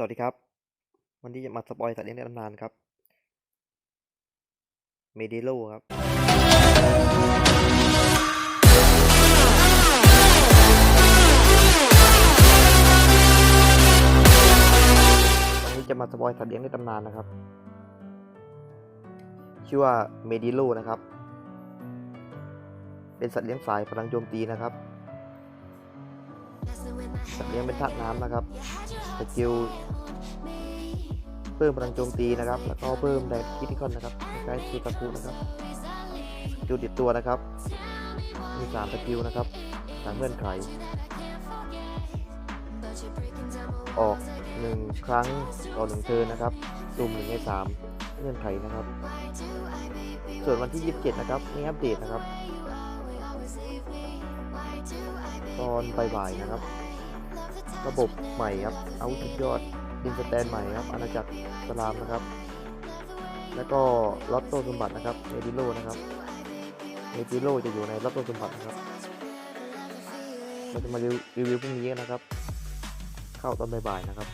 สวัสดีครับ วันนี้จะมาสปอยสัตว์เลี้ยงในตำนานครับ เมเดโลครับ วันนี้จะมาสปอยสัตว์เลี้ยงในตำนานนะครับ ชื่อว่าเมดิโลนะครับ เป็นสัตว์เลี้ยงสายพลังโจมตีนะครับ สัตว์เลี้ยงเป็นธาตุน้ำนะครับสกิลเพิ่มพลังโจมตีนะครับ แล้วก็เพิ่มแรงคิทิคอนนะครับคล้ายๆซูตาคุนะครับสกิลติดตัวนะครับ มีสามสกิลนะครับสามเงื่อนไข ออกหนึ่งครั้งต่อหนึ่งเทินนะครับสุ่มหนึ่งในสามเงื่อนไขนะครับ ส่วนวันที่ 27 นะครับมีอัปเดตนะครับ ตอนบ่ายๆนะครับ ระบบใหม่ครับเอาสุดยอดดินสแตนใหม่ครับอาณาจักรสลามนะครับ แล้วก็ลอตโต้สมบัตินะครับเมดิโลนะครับเมดิโลจะอยู่ในลอตโต้สมบัตินะครับเราจะมารีวิวพรุ่งนี้นะครับ เข้าตอนบ่ายๆนะครับ